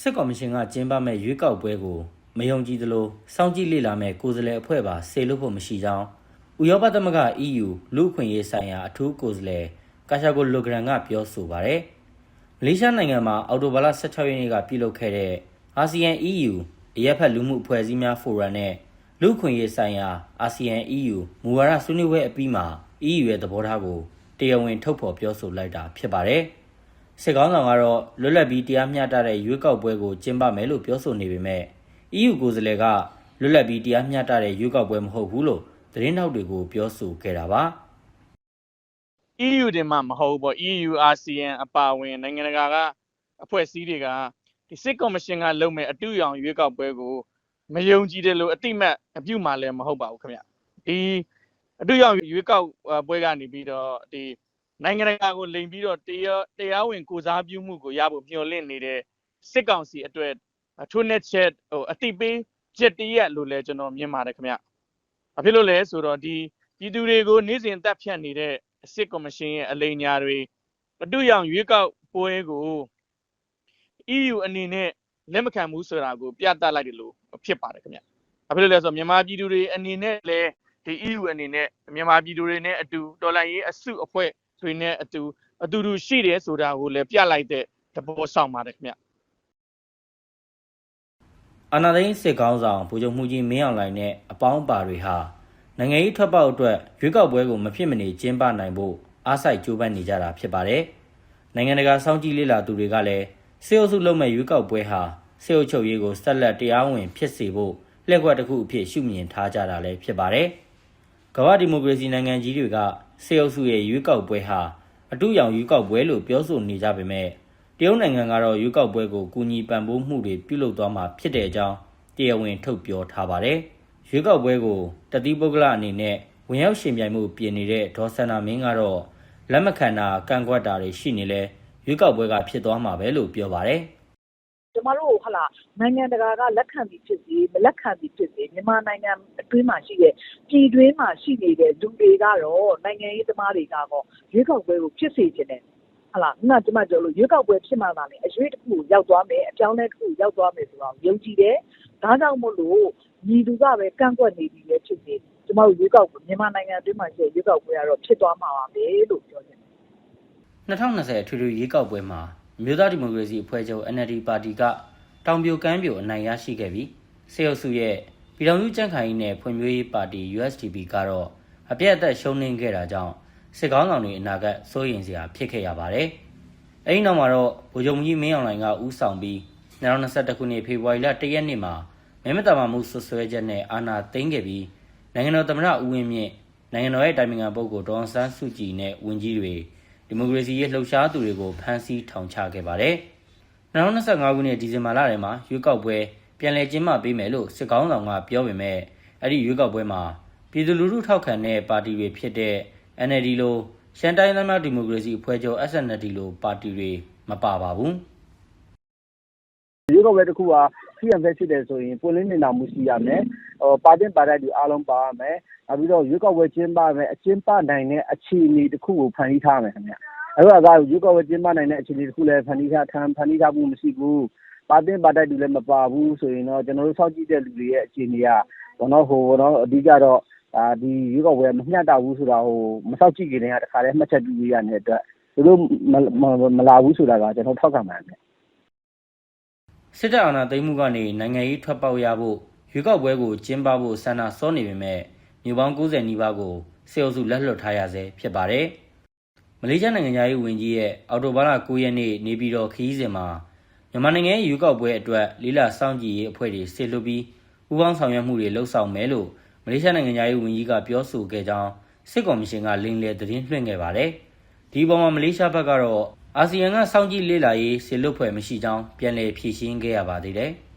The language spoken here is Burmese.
စစ်ကော်မရှင်ကကျင်းပမဲ့ရွေးကောက်ပွဲကိုမယုံကြည်သလိုစောင့်ကြည့်လေ့လာမဲ့ကိုယ်စားလှယ်အဖွဲ့ပါဆေလို့ဖို့မရှိကြောင်းဥရောပသမဂ္ဂ EU လူ့အခွင့်အရေးဆိုင်ရာအထူးကိုယ်စားလှယ်ကာရှာကိုလိုဂရန်ကပြောဆိုပါတယ်။မလေးရှားနိုင်ငံမှာအော်တိုဘာလ16ရက်နေ့ကပြုလုပ်ခဲ့တဲ့ ASEAN EU အရက်ဖက်လူမှုအဖွဲ့အစည်းများဖိုရမ်နဲ့လူ့အခွင့်အရေးဆိုင်ရာ ASEAN EU မူဝါဒဆွေးနွေးပွဲအပြီးမှာ EU ရဲ့သဘောထားကိုတရားဝင်ထုတ်ဖော်ပြောဆိုလိုက်တာဖြစ်ပါတယ်။ စစ်ကောင်းဆောင်ကတော့လွတ်လပ်ပြီးတရားမျှတတဲ့ရွေးကောက်ပွဲကိုကျင်းပမယ်လို့ပြောဆိုနေပေမဲ့ EU ကိုယ်စားလှယ်ကလွတ်လပ်ပြီးတရားမျှတတဲ့ရွေးကောက်ပွဲမဟုတ်ဘူးလို့သတင်းထောက်တွေကိုပြောဆိုခဲ့တာပါ EU တင်မှမဟုတ်ဘူးပေါ့ EU ASEAN အပါအဝင်နိုင်ငံတကာကအဖွဲ့အစည်းတွေကဒီစစ်ကော်မရှင်ကလုပ်မဲ့အတူရောင်ရွေးကောက်ပွဲကိုမယုံကြည်တယ်လို့အတိမတ်အပြုမှလည်းမဟုတ်ပါဘူးခင်ဗျဒီအတူရောင်ရွေးကောက်ပွဲကနေပြီးတော့ဒီ နိုင်ငံတကာကိုလိမ်ပြီးတော့တရားတရားဝင်ကိုစားပြုမှုကိုရဖို့မျှော်လင့်နေတဲ့စစ်ကောင်စီအတွက်ထိုးနှက်ချက်ဟိုအတိပေးချက်တရက်လို့လည်းကျွန်တော်မြင်ပါတယ်ခင်ဗျဘာဖြစ်လို့လဲဆိုတော့ဒီပြည်သူတွေကိုနေ့စဉ်တပ်ဖြတ်နေတဲ့စစ်ကော်မရှင်ရဲ့အလိမ်ညာတွေအတူရောင်ရွေးကောက်ပွဲကို EU အနေနဲ့လက်မခံဘူးဆိုတာကိုပြသလိုက်တယ်လို့ဖြစ်ပါတယ်ခင်ဗျ။ဘာဖြစ်လို့လဲဆိုတော့မြန်မာပြည်သူတွေအနေနဲ့လည်းဒီ EU အနေနဲ့မြန်မာပြည်သူတွေနဲ့အတူတော်လှန်ရေးအစုအဖွဲ့ တွေနဲ့အတူအတူတူရှိတယ်ဆိုတာကိုလည်းပြလိုက်တဲ့သဘောဆောင်ပါတယ်ခင်ဗျ။အာနာသိန်းစစ်ကောင်းဆောင်ဗိုလ်ချုပ်မှုကြီးမင်းအောင်လှိုင်နဲ့အပေါင်းပါတွေဟာနိုင်ငံရေးထွက်ပေါက်အတွက်ရွေးကောက်ပွဲကိုမဖြစ်မနေကျင်းပနိုင်ဖို့အားစိုက်ကြိုးပမ်းနေကြတာဖြစ်ပါတယ်။နိုင်ငံတကာစောင့်ကြည့်လေ့လာသူတွေကလည်းစေအုပ်စုလုံးမဲ့ရွေးကောက်ပွဲဟာစေအုပ်ချုပ်ရေးကိုဆက်လက်တရားဝင်ဖြစ်စေဖို့လက်ကွက်တစ်ခုအဖြစ်ရှုမြင်ထားကြတာလည်းဖြစ်ပါတယ်။ကမ္ဘာဒီမိုကရေစီနိုင်ငံကြီးတွေက စေအုပ်စုရဲ့ရွေးကောက်ပွဲဟာအတူရောင်ရွေးကောက်ပွဲလို့ပြောဆိုနေကြပေမဲ့တရုတ်နိုင်ငံကတော့ရွေးကောက်ပွဲကိုကူညီပံ့ပိုးမှုတွေပြုလုပ်သွားမှာဖြစ်တဲ့အကြောင်းတရားဝင်ထုတ်ပြောထားပါတယ်။ရွေးကောက်ပွဲကိုတတိပုဂ္ဂလအနေနဲ့ဝင်ရောက်ရှင်ပြိုင်မှုပြင်နေတဲ့ဒေါ်စန္နာမင်းကတော့လက်မခံတာကန့်ကွက်တာတွေရှိနေလဲရွေးကောက်ပွဲကဖြစ်သွားမှာပဲလို့ပြောပါတယ် ကျမတို့ဟလာနိုင်ငံတကာကလက်ခံပြီးဖြစ်စီမလက်ခံပြီးဖြစ်စီမြန်မာနိုင်ငံအတွင်းမှာရှိတဲ့ပြည်တွင်းမှာရှိနေတဲ့လူတွေကတော့နိုင်ငံရေးသမားတွေကတော့ရွေးကောက်ပွဲကိုဖြစ်စေချင်တယ်ဟလာခုနကကျမပြောလို့ရွေးကောက်ပွဲဖြစ်မှသာလေအရွေးတစ်ခုကိုရောက်သွားမယ်အပြောင်းအလဲတစ်ခုကိုရောက်သွားမယ်ဆိုတော့ယုံကြည်တယ်ဒါကြောင့်မို့လို့ညီသူကပဲကန့်ကွက်နေပြီလေဖြစ်စေကျမတို့ရွေးကောက်ပွဲမြန်မာနိုင်ငံအတွင်းမှာရှိတဲ့ရွေးကောက်ပွဲကတော့ဖြစ်သွားမှာပါပဲလို့ပြောချင်တယ်2020အထွေထွေရွေးကောက်ပွဲမှာအ မျိုးသားဒီမိုကရေစီအဖွဲ့ချုပ် NLD ပါတီကတောင်ပြိုကမ်းပြိုအနိုင်ရရှိခဲ့ပြီးစေအုပ်စုရဲ့ပြည်ထောင်စုကြံ့ခိုင်ရေးနဲ့ဖွံ့ဖြိုးရေးပါတီ USDP ကတော့အပြည့်အသက်ရှုံးနိမ့်ခဲ့တာကြောင့်စစ်ကောင်းဆောင်တွေအနာဂတ်စိုးရိမ်စရာဖြစ်ခဲ့ရပါတယ်။အဲဒီနောက်မှာတော့ဗိုလ်ချုပ်ကြီးမင်းအောင်လှိုင်ကဦးဆောင်ပြီး2021ခုနှစ်ဖေဖော်ဝါရီလ1ရက်နေ့မှာမဲမတမာမှုဆွဆွဲချက်နဲ့အာဏာသိမ်းခဲ့ပြီးနိုင်ငံတော်သမ္မတဦးဝင်းမြင့်နိုင်ငံတော်ရဲ့တိုင်ပင်ခံပုဂ္ဂိုလ်ဒေါအောင်ဆန်းစုကြည်နဲ့ဝန်ကြီးတွေ ဒီမိုကရေစီရေးလှုပ်ရှားသူတွေကိုဖမ်းဆီးထောင်ချခဲ့ပါတယ်။2025ခုနှစ်ဒီဇင်ဘာလထဲမှာရွေးကောက်ပွဲပြန်လည်ကျင်းပပေးမယ်လို့စစ်ကောင်းဆောင်ကပြောပေမဲ့အဲ့ဒီရွေးကောက်ပွဲမှာပြည်သူလူထုထောက်ခံတဲ့ပါတီတွေဖြစ်တဲ့ NLD လိုရှမ်းတိုင်းသားများဒီမိုကရေစီအဖွဲ့ချုပ် SNLD လိုပါတီတွေမပါပါဘူးရွေးကောက်ပွဲတစ်ခုက ဖြစ်ရန်ပဲဖြစ်တယ်ဆိုရင်ပွင့်လင်းနေတာမှုရှိရမယ်ဟိုပါတင်ပါတဲ့ဒီအားလုံးပါရမယ်နောက်ပြီးတော့ရွေးကောက်ပွဲကျင်းပမယ်အကျင်းပနိုင်တဲ့အခြေအနေတစ်ခုကိုဖန်တီးထားမယ်ခင်ဗျအဲ့တော့ကရွေးကောက်ပွဲကျင်းပနိုင်တဲ့အခြေအနေတစ်ခုလည်းဖန်တီးထားထမ်းဖန်တီးထားမှုမရှိဘူးပါတင်ပါတဲ့လူလည်းမပါဘူးဆိုရင်တော့ကျွန်တော်တို့စောင့်ကြည့်တဲ့လူတွေရဲ့အခြေအနေကဘောနော်ဟိုဘောနော်အဓိကတော့အာဒီရွေးကောက်ပွဲမမျှတဘူးဆိုတာဟိုမစောင့်ကြည့်ခင်တည်းကတခါတည်းမှတ်ချက်ပြုရတဲ့အတွက်သူတို့မလာဘူးဆိုတာကကျွန်တော်ထောက်ခံပါတယ် စစ်တပ်အာဏာသိမ်းမှုကနေနိုင်ငံရေးထွက်ပေါက်ရဖို့ရွေးကောက်ပွဲကိုကျင်းပဖို့ဆန္ဒစောနေပေမဲ့မြို့ပေါင်း90နီးပါးကိုစေအုပ်စုလက်လွတ်ထားရဆဲဖြစ်ပါတယ်။မလေးရှားနိုင်ငံသားရေးဝန်ကြီးရဲ့အော်တိုဘာလ9ရက်နေ့နေပြည်တော်ခရီးစဉ်မှာမြန်မာနိုင်ငံရဲ့ရွေးကောက်ပွဲအတွက်လေးလာစောင့်ကြည့်ရေးအဖွဲ့တွေဆေလွတ်ပြီးပူးပေါင်းဆောင်ရွက်မှုတွေလှုပ်ဆောင်မယ်လို့မလေးရှားနိုင်ငံသားရေးဝန်ကြီးကပြောဆိုခဲ့ကြောင်းစစ်ကော်မရှင်ကလင်းလေသတင်းလွှင့်ခဲ့ပါတယ်။ဒီပေါ်မှာမလေးရှားဘက်ကတော့ အာဆီယံကစောင့်ကြည့်လေ့လာရေးဆေလွတ်ဖွဲ့မရှိကြောင်းပြန်လည်ဖြေရှင်းခဲ့ရပါသေးတယ်။